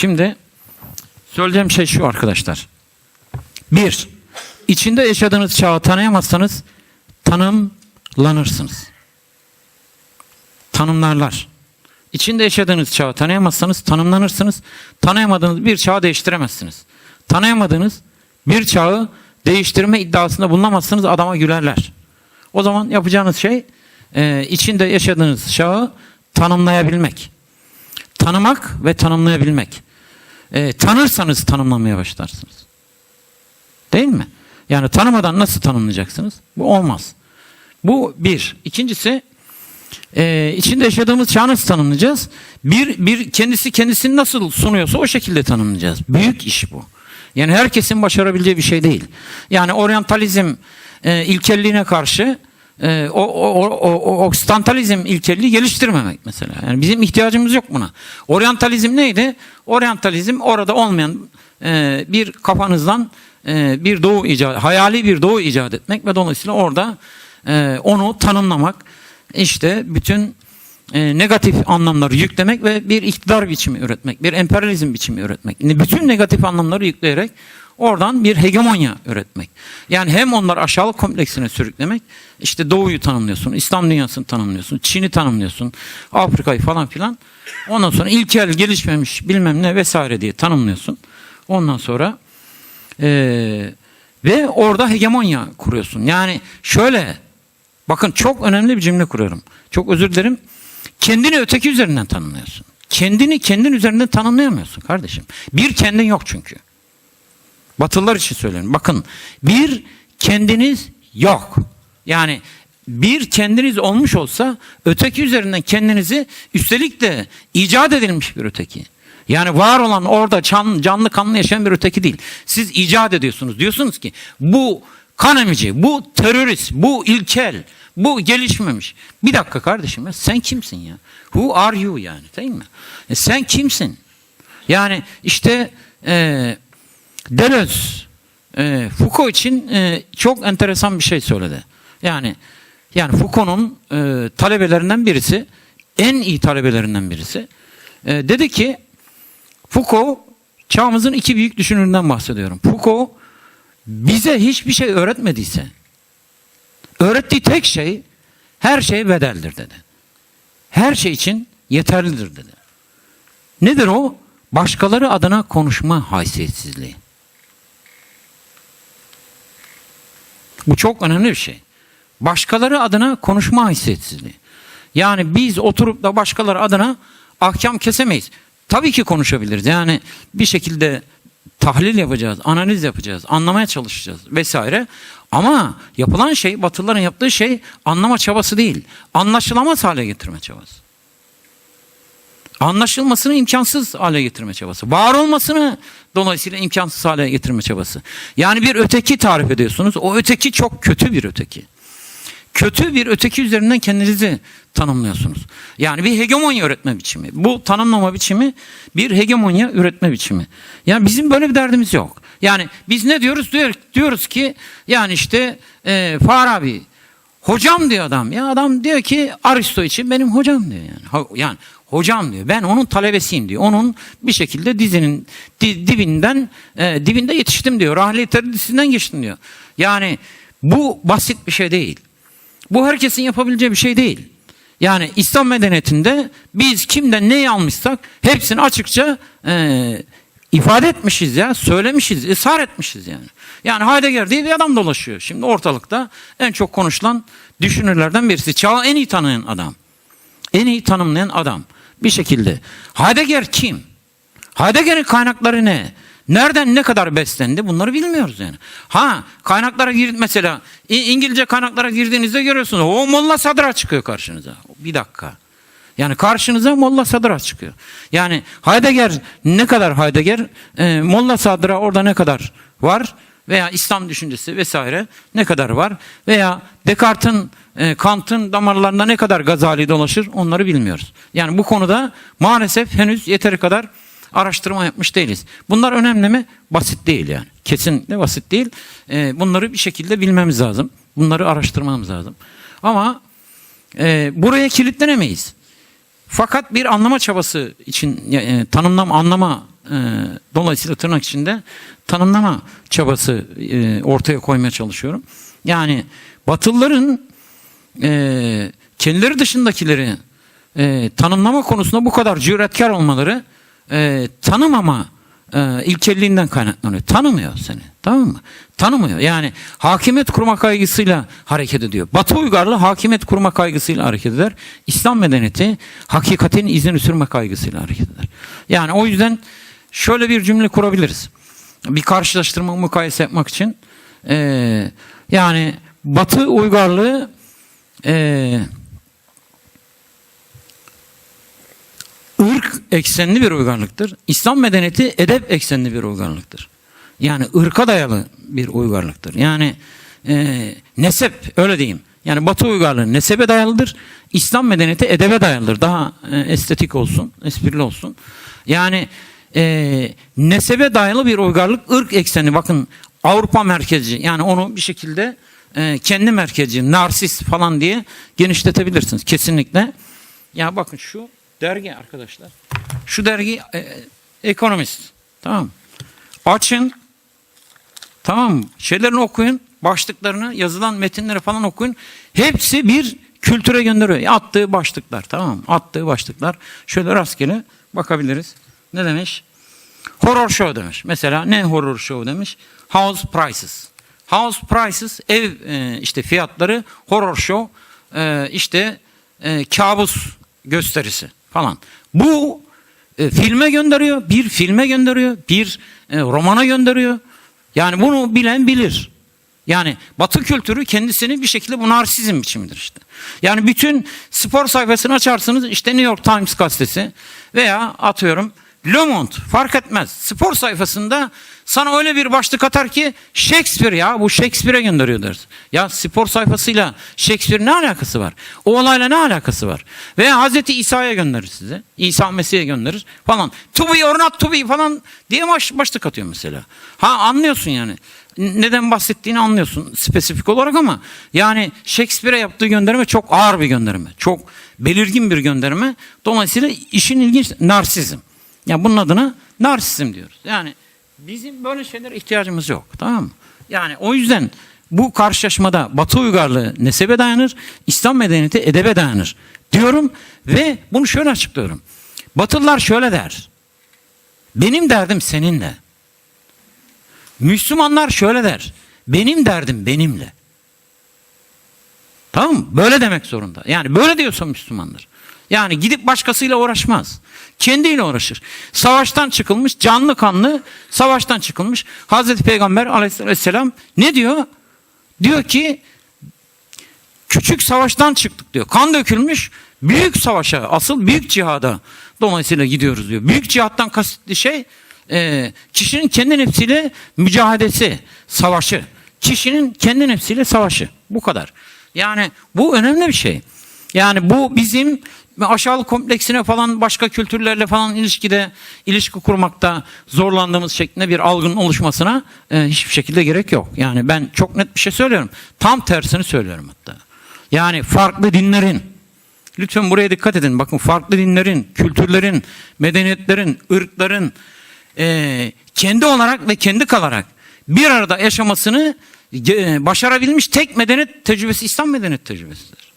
Şimdi söyleyeceğim şey şu arkadaşlar. Bir, içinde yaşadığınız çağı tanıyamazsanız tanımlanırsınız. Tanımlarlar. İçinde yaşadığınız çağı tanıyamazsanız tanımlanırsınız. Tanıyamadığınız bir çağı değiştiremezsiniz. Tanıyamadığınız bir çağı değiştirme iddiasında bulunamazsınız adama gülerler. O zaman yapacağınız şey e, içinde yaşadığınız çağı tanımlayabilmek. Tanımak ve tanımlayabilmek. E, tanırsanız tanımlamaya başlarsınız. Değil mi? Yani tanımadan nasıl tanımlayacaksınız? Bu olmaz. Bu bir. İkincisi e, içinde yaşadığımız çağı nasıl tanımlayacağız? Bir, bir kendisi kendisini nasıl sunuyorsa o şekilde tanımlayacağız. Büyük iş bu. Yani herkesin başarabileceği bir şey değil. Yani oryantalizm e, ilkelliğine karşı e, o, o, o, o oksidantalizm ilkelliği geliştirmemek mesela. Yani bizim ihtiyacımız yok buna. Oryantalizm neydi? Oryantalizm orada olmayan e, bir kafanızdan e, bir doğu icat, hayali bir doğu icat etmek ve dolayısıyla orada e, onu tanımlamak, işte bütün e, negatif anlamları yüklemek ve bir iktidar biçimi üretmek, bir emperyalizm biçimi üretmek. Bütün negatif anlamları yükleyerek oradan bir hegemonya üretmek. Yani hem onları aşağılık kompleksine sürüklemek, işte Doğu'yu tanımlıyorsun, İslam dünyasını tanımlıyorsun, Çin'i tanımlıyorsun, Afrika'yı falan filan. Ondan sonra ilkel, gelişmemiş bilmem ne vesaire diye tanımlıyorsun. Ondan sonra ee, ve orada hegemonya kuruyorsun. Yani şöyle bakın çok önemli bir cümle kuruyorum. Çok özür dilerim. Kendini öteki üzerinden tanımlıyorsun. Kendini kendin üzerinden tanımlayamıyorsun kardeşim. Bir kendin yok çünkü. Batılılar için söylüyorum. Bakın bir kendiniz yok. Yani bir kendiniz olmuş olsa öteki üzerinden kendinizi üstelik de icat edilmiş bir öteki. Yani var olan orada can, canlı kanlı yaşayan bir öteki değil. Siz icat ediyorsunuz. Diyorsunuz ki bu kan emici, bu terörist, bu ilkel, bu gelişmemiş. Bir dakika kardeşim ya sen kimsin ya? Who are you yani değil mi? E sen kimsin? Yani işte e, Deleuze e, Foucault için e, çok enteresan bir şey söyledi. Yani yani Foucault'un e, talebelerinden birisi, en iyi talebelerinden birisi. Dedi ki Foucault çağımızın iki büyük düşünüründen bahsediyorum. Foucault bize hiçbir şey öğretmediyse öğrettiği tek şey her şey bedeldir dedi. Her şey için yeterlidir dedi. Nedir o? Başkaları adına konuşma haysiyetsizliği. Bu çok önemli bir şey. Başkaları adına konuşma haysiyetsizliği. Yani biz oturup da başkaları adına ahkam kesemeyiz. Tabii ki konuşabiliriz. Yani bir şekilde tahlil yapacağız, analiz yapacağız, anlamaya çalışacağız vesaire. Ama yapılan şey, Batılıların yaptığı şey anlama çabası değil. Anlaşılamaz hale getirme çabası. Anlaşılmasını imkansız hale getirme çabası. Var olmasını dolayısıyla imkansız hale getirme çabası. Yani bir öteki tarif ediyorsunuz. O öteki çok kötü bir öteki. Kötü bir öteki üzerinden kendinizi tanımlıyorsunuz. Yani bir hegemonya üretme biçimi. Bu tanımlama biçimi bir hegemonya üretme biçimi. Yani bizim böyle bir derdimiz yok. Yani biz ne diyoruz? Diyor, diyoruz ki yani işte e, Farabi hocam diyor adam. Ya adam diyor ki Aristo için benim hocam diyor yani. Yani hocam diyor. Ben onun talebesiyim diyor. Onun bir şekilde dizinin di, dibinden e, dibinde yetiştim diyor. Rahli teradisinden geçtim diyor. Yani bu basit bir şey değil. Bu herkesin yapabileceği bir şey değil. Yani İslam medeniyetinde biz kimden neyi almışsak hepsini açıkça e, ifade etmişiz ya, söylemişiz, ısrar etmişiz yani. Yani Heidegger diye bir adam dolaşıyor. Şimdi ortalıkta en çok konuşulan düşünürlerden birisi. Çağı en iyi tanıyan adam. En iyi tanımlayan adam. Bir şekilde. Heidegger kim? Heidegger'in kaynakları ne? Nereden ne kadar beslendi bunları bilmiyoruz yani. Ha kaynaklara gir mesela İngilizce kaynaklara girdiğinizde görüyorsunuz. O Molla Sadra çıkıyor karşınıza. Bir dakika. Yani karşınıza Molla Sadra çıkıyor. Yani Heidegger ne kadar Heidegger, e, Molla Sadra orada ne kadar var veya İslam düşüncesi vesaire ne kadar var veya Descartes'in e, Kant'ın damarlarında ne kadar Gazali dolaşır onları bilmiyoruz. Yani bu konuda maalesef henüz yeteri kadar araştırma yapmış değiliz. Bunlar önemli mi? Basit değil yani. Kesinlikle basit değil. E, bunları bir şekilde bilmemiz lazım. Bunları araştırmamız lazım. Ama e, buraya kilitlenemeyiz. Fakat bir anlama çabası için tanımlama anlama e, dolayısıyla tırnak içinde tanımlama çabası e, ortaya koymaya çalışıyorum. Yani Batılıların e, kendileri dışındakileri e, tanımlama konusunda bu kadar cüretkar olmaları e, tanımama e, ilkelliğinden kaynaklanıyor. Tanımıyor seni. Tamam mı? Tanımıyor. Yani hakimiyet kurma kaygısıyla hareket ediyor. Batı uygarlığı hakimiyet kurma kaygısıyla hareket eder. İslam medeniyeti hakikatin izini sürme kaygısıyla hareket eder. Yani o yüzden şöyle bir cümle kurabiliriz. Bir karşılaştırma mukayese yapmak için. E, yani Batı uygarlığı e, ırk eksenli bir uygarlıktır. İslam medeniyeti edep eksenli bir uygarlıktır. Yani ırka dayalı bir uygarlıktır. Yani e, nesep öyle diyeyim. Yani Batı uygarlığı nesebe dayalıdır. İslam medeniyeti edebe dayalıdır. Daha e, estetik olsun, esprili olsun. Yani e, nesebe dayalı bir uygarlık ırk eksenli. Bakın Avrupa merkezci. Yani onu bir şekilde e, kendi merkezci, narsist falan diye genişletebilirsiniz. Kesinlikle. Ya bakın şu dergi arkadaşlar. Şu dergi e, ekonomist. Tamam. Açın. Tamam. mı? Şeylerini okuyun. Başlıklarını, yazılan metinleri falan okuyun. Hepsi bir kültüre gönderiyor. Attığı başlıklar. Tamam. Attığı başlıklar. Şöyle rastgele bakabiliriz. Ne demiş? Horror show demiş. Mesela ne horror show demiş? House prices. House prices ev e, işte fiyatları horror show e, işte e, kabus gösterisi falan. Bu filme gönderiyor, bir filme gönderiyor, bir romana gönderiyor. Yani bunu bilen bilir. Yani Batı kültürü kendisini bir şekilde bu narsizm biçimidir işte. Yani bütün spor sayfasını açarsınız işte New York Times gazetesi veya atıyorum Le Monde fark etmez. Spor sayfasında sana öyle bir başlık atar ki Shakespeare ya bu Shakespeare'e gönderiyor deriz. Ya spor sayfasıyla Shakespeare ne alakası var? O olayla ne alakası var? Veya Hazreti İsa'ya gönderir size. İsa Mesih'e gönderir falan. To be or not to be falan diye baş, başlık atıyor mesela. Ha anlıyorsun yani. Neden bahsettiğini anlıyorsun spesifik olarak ama yani Shakespeare'e yaptığı gönderme çok ağır bir gönderme. Çok belirgin bir gönderme. Dolayısıyla işin ilginç narsizm. Ya bunun adına narsizm diyoruz. Yani bizim böyle şeylere ihtiyacımız yok. Tamam mı? Yani o yüzden bu karşılaşmada Batı uygarlığı nesebe dayanır, İslam medeniyeti edebe dayanır diyorum ve bunu şöyle açıklıyorum. Batılılar şöyle der. Benim derdim seninle. Müslümanlar şöyle der. Benim derdim benimle. Tamam mı? Böyle demek zorunda. Yani böyle diyorsa Müslümandır. Yani gidip başkasıyla uğraşmaz. Kendiyle uğraşır. Savaştan çıkılmış, canlı kanlı savaştan çıkılmış. Hazreti Peygamber aleyhisselam ne diyor? Diyor ki küçük savaştan çıktık diyor. Kan dökülmüş büyük savaşa, asıl büyük cihada dolayısıyla gidiyoruz diyor. Büyük cihattan kastetli şey e, kişinin kendi nefsiyle mücadelesi, savaşı. Kişinin kendi nefsiyle savaşı. Bu kadar. Yani bu önemli bir şey. Yani bu bizim aşağılık kompleksine falan başka kültürlerle falan ilişkide ilişki kurmakta zorlandığımız şeklinde bir algının oluşmasına e, hiçbir şekilde gerek yok. Yani ben çok net bir şey söylüyorum. Tam tersini söylüyorum hatta. Yani farklı dinlerin lütfen buraya dikkat edin. Bakın farklı dinlerin, kültürlerin, medeniyetlerin, ırkların e, kendi olarak ve kendi kalarak bir arada yaşamasını e, başarabilmiş tek medeniyet tecrübesi İslam medeniyet tecrübesidir.